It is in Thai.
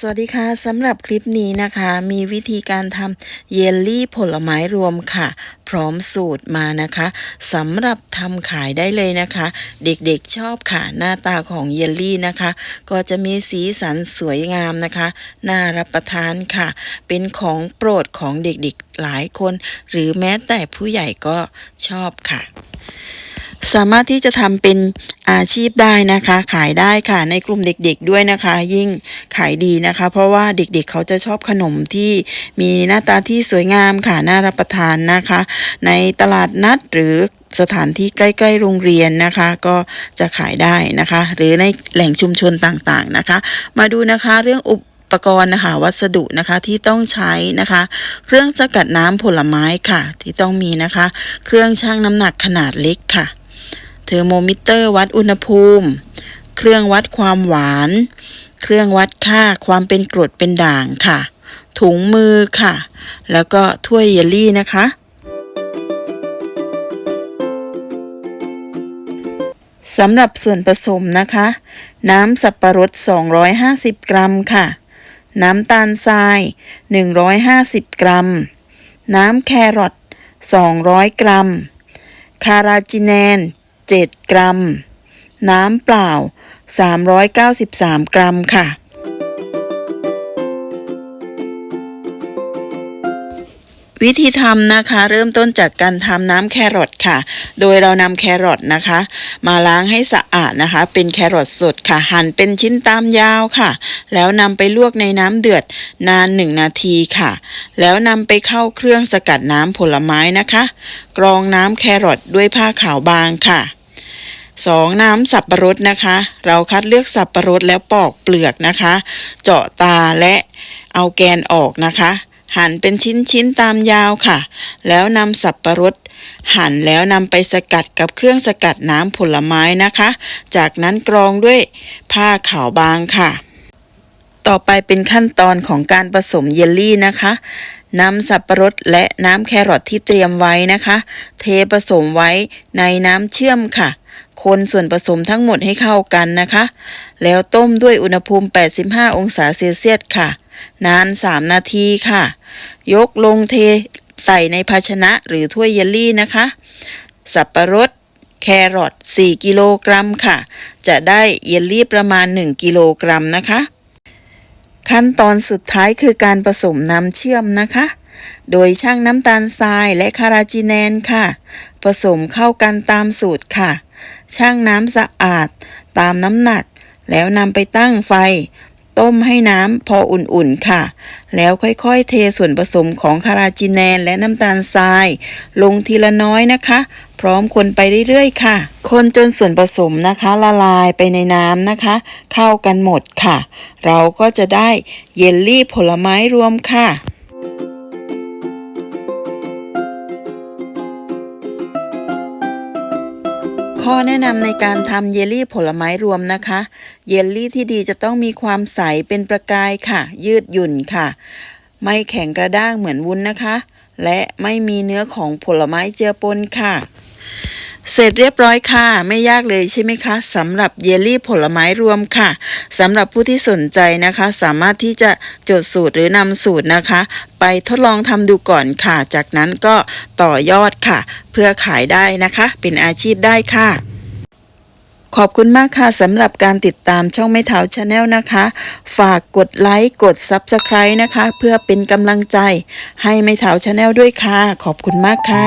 สวัสดีค่ะสำหรับคลิปนี้นะคะ มีวิธีการทำเยลลี่ผลไม้รวมค่ะ พร้อมสูตรมานะคะสำหรับทำขายได้เลยนะคะ เด็กๆชอบค่ะ หน้าตาของเยลลี่นะคะ ก็จะมีสีสันสวยงามนะคะ น่ารับประทานค่ะ เป็นของโปรดของเด็กๆหลายคน หรือแม้แต่ผู้ใหญ่ก็ชอบค่ะ สามารถที่จะทำเป็นอาชีพได้นะคะ ขายได้ค่ะในกลุ่มเด็กๆด้วยนะคะ ยิ่งขายดีนะคะ เพราะว่าเด็กๆเขาจะชอบขนมที่มีหน้าตาที่สวยงามค่ะน่ารับประทานนะคะ ในตลาดนัดหรือสถานที่ใกล้ๆโรงเรียนนะคะ ก็จะขายได้นะคะ หรือในแหล่งชุมชนต่างๆนะคะ มาดูนะคะเรื่องอุปกรณ์นะคะวัสดุนะคะที่ต้องใช้นะคะ เครื่องสกัดน้ำผลไม้ค่ะ ที่ต้องมีนะคะ เครื่องชั่งน้ำหนักขนาดเล็กค่ะ เทอร์โมมิเตอร์วัดอุณหภูมิ เครื่องวัดความหวาน เครื่องวัดค่าความเป็นกรดเป็นด่างค่ะ ถุงมือค่ะ แล้วก็ถ้วยเยลลี่นะคะ สำหรับส่วนผสมนะคะ น้ำสับปะรด 250 กรัมค่ะ น้ำตาลทราย 150 กรัม น้ำแครอท200 กรัม คาราจิแนน 7 กรัม น้ำเปล่า 393 กรัมค่ะ วิธีทำนะคะ เริ่มต้นจากการทำน้ำแครอทค่ะ โดยเรานำแครอทนะคะ มาล้างให้สะอาดนะคะ เป็นแครอทสดค่ะ หั่นเป็นชิ้นตามยาวค่ะ แล้วนำไปลวกในน้ำเดือดนาน 1 นาทีค่ะ แล้วนำไปเข้าเครื่องสกัดน้ำผลไม้นะคะ กรองน้ำแครอทด้วยผ้าขาวบางค่ะ 2. น้ำสับปะรดนะคะ เราคัดเลือกสับปะรดแล้วปอกเปลือกนะคะ เจาะตาและเอาแกนออกนะคะ หั่นเป็นชิ้นๆตามยาวค่ะ แล้วนำสับปะรดหั่นแล้วนำไปสกัดกับเครื่องสกัดน้ำผลไม้นะคะ จากนั้นกรองด้วยผ้าขาวบางค่ะ ต่อไปเป็นขั้นตอนของการผสมเยลลี่นะคะนำสับปะรดและน้ำแครอทที่เตรียมไว้นะคะ เทผสมไว้ในน้ำเชื่อมค่ะ คนส่วนผสมทั้งหมดให้เข้ากันนะคะ แล้วต้มด้วยอุณหภูมิ 85 องศาเซลเซียสค่ะ นาน 3 นาทีค่ะ ยกลงเทใส่ในภาชนะหรือถ้วยเยลลี่นะคะ สับปะรดแครอท4กิโลกรัมค่ะ จะได้เยลลี่ประมาณ 1 กิโลกรัมนะคะ ขั้นตอนสุดท้ายคือการผสมน้ำเชื่อมนะคะ โดยช่างน้ำตาลทรายและคาราจิแนนค่ะ ผสมเข้ากันตามสูตรค่ะ ช่างน้ำสะอาด ตามน้ำหนัก แล้วนำไปตั้งไฟ ต้มให้น้ำพออุ่นๆค่ะ แล้วค่อยๆเทส่วนผสมของคาราจินแนนและน้ำตาลทราย ลงทีละน้อยนะคะ พร้อมคนไปเรื่อยๆ ค่ะ คนจนส่วนผสมนะคะ ละลายไปในน้ำนะคะ เข้ากันหมดค่ะ เราก็จะได้เยลลี่ผลไม้รวมค่ะ ข้อแนะนำในการทำเยลลี่ผลไม้รวมนะคะ เยลลี่ที่ดีจะต้องมีความใสเป็นประกายค่ะ ยืดหยุ่นค่ะ ไม่แข็งกระด้างเหมือนวุ้นนะคะ และไม่มีเนื้อของผลไม้เจือปนค่ะ เสร็จเรียบร้อยค่ะ ไม่ยากเลยใช่ไหมคะสำหรับเยลลี่ผลไม้รวมค่ะสำหรับผู้ที่สนใจนะคะ สามารถที่จะจดสูตรหรือนำสูตรนะคะ ไปทดลองทำดูก่อนค่ะ จากนั้นก็ต่อยอดค่ะ เพื่อขายได้นะคะ เป็นอาชีพได้ค่ะขอบคุณมากค่ะสำหรับการติดตามช่องไม่เท้าชาแนลนะคะ ฝากกดไลค์ กด Subscribe นะคะ เพื่อเป็นกำลังใจให้ไม่เท้าชาแนลด้วยค่ะ ขอบคุณมากค่ะ